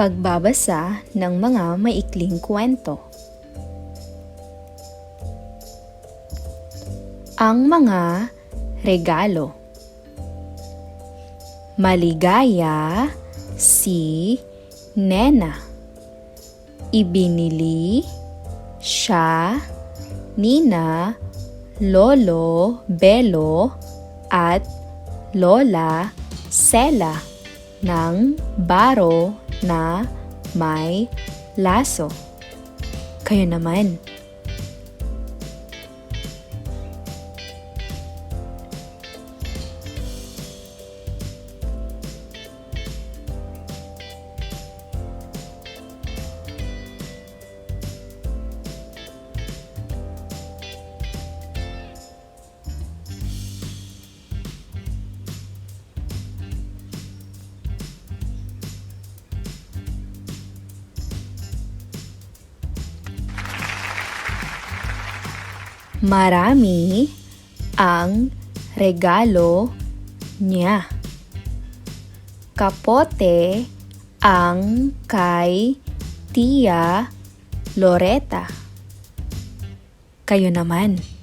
Pagbabasa ng mga maikling kwento. Ang mga regalo. Maligaya si Nena. Ibinili siya Nina, Lolo, Belo, at Lola Sela ng baro na may laso. Kayo naman. Marami ang regalo niya. Kapote ang kay Tia Loreta. Kayo naman.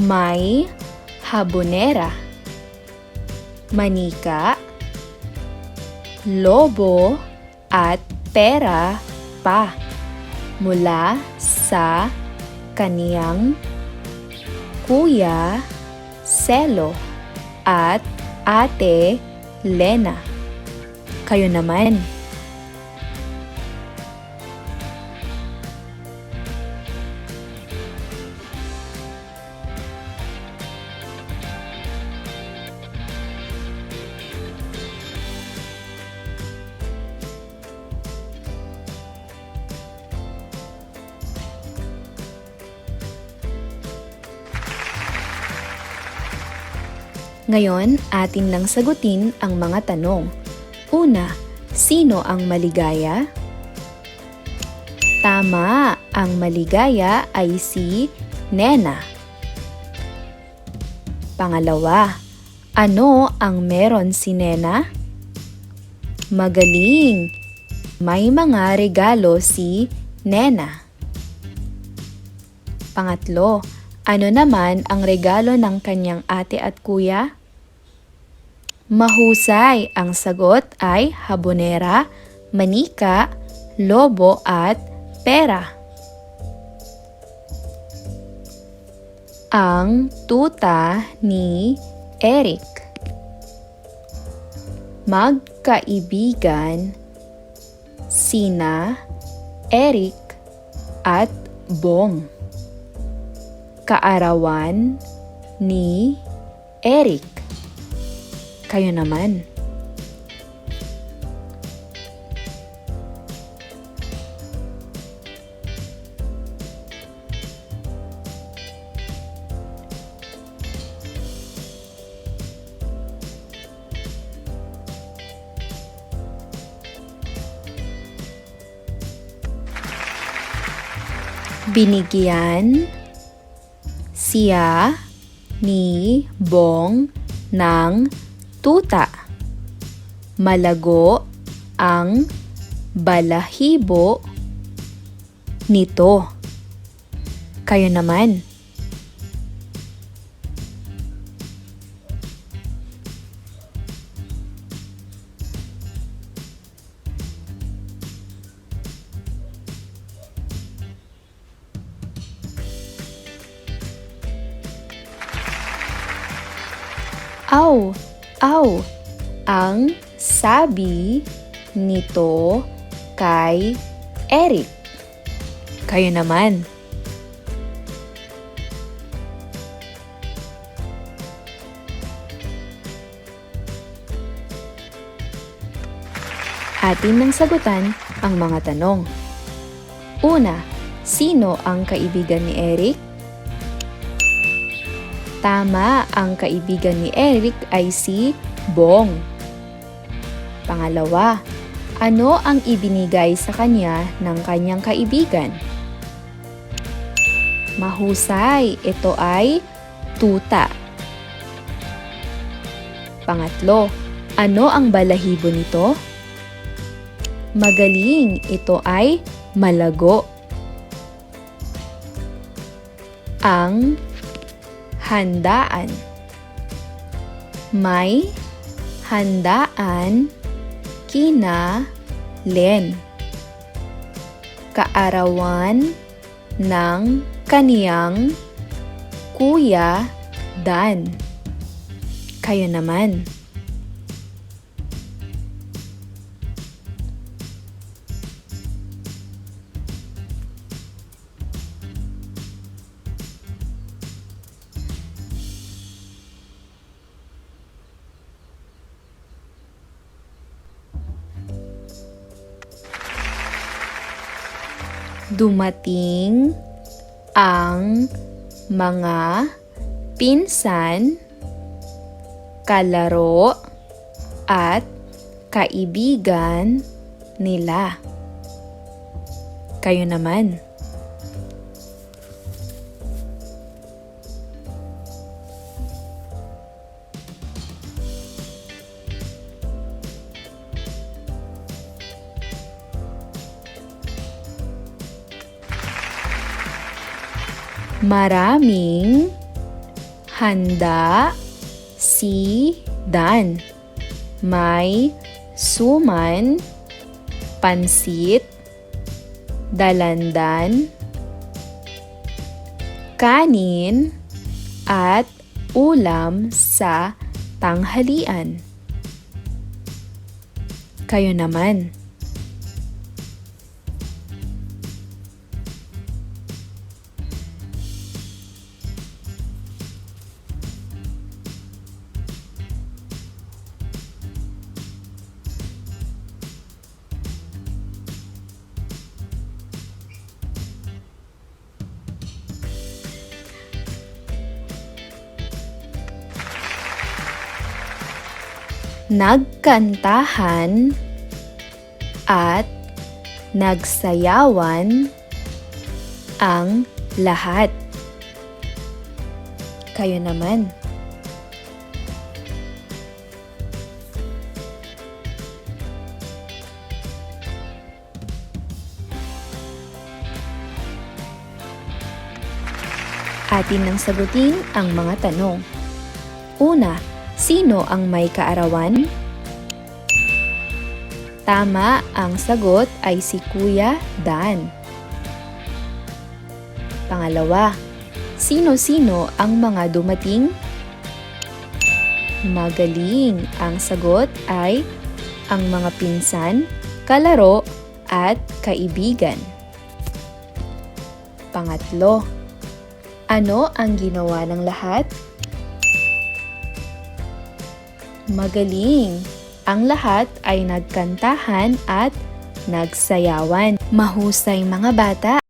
May habonera, manika, lobo at pera pa mula sa kaniyang kuya Selo at ate Lena. Kayo naman. Ngayon, atin nang sagutin ang mga tanong. Una, sino ang maligaya? Tama, ang maligaya ay si Nena. Pangalawa, ano ang meron si Nena? Magaling! May mga regalo si Nena. Pangatlo, ano naman ang regalo ng kanyang ate at kuya? Mahusay, ang sagot ay habonera, manika, lobo at pera. Ang tuta ni Eric. Magkaibigan sina Eric at Bong. Kaarawan ni Eric. Kayo naman. Binigyan siya ni Bong ng tuta. Malago ang balahibo nito. Kayo naman. Aw, aw, ang sabi nito kay Eric. Kayo naman. Atin nang sagutan ang mga tanong. Una, sino ang kaibigan ni Eric? Tama, ang kaibigan ni Eric ay si Bong. Pangalawa, ano ang ibinigay sa kanya ng kanyang kaibigan? Mahusay, ito ay tuta. Pangatlo, ano ang balahibo nito? Magaling, ito ay malago. Ang handaan. May handaan kina Len. Kaarawan ng kaniyang Kuya Dan. Kayo naman. Dumating ang mga pinsan, kalaro, at kaibigan nila. Kayo naman. Maraming handa si Dan. May suman, pansit, dalandan, kanin, at ulam sa tanghalian. Kayo naman. Nagkantahan at nagsayawan ang lahat. Kayo naman. Atin nang sagutin ang mga tanong. Una, Sino ang may kaarawan? Tama, ang sagot ay si Kuya Dan. Pangalawa, sino-sino ang mga dumating? Magaling, ang sagot ay ang mga pinsan, kalaro, at kaibigan. Pangatlo, ano ang ginawa ng lahat? Magaling! Ang lahat ay nagkantahan at nagsayawan. Mahusay mga bata!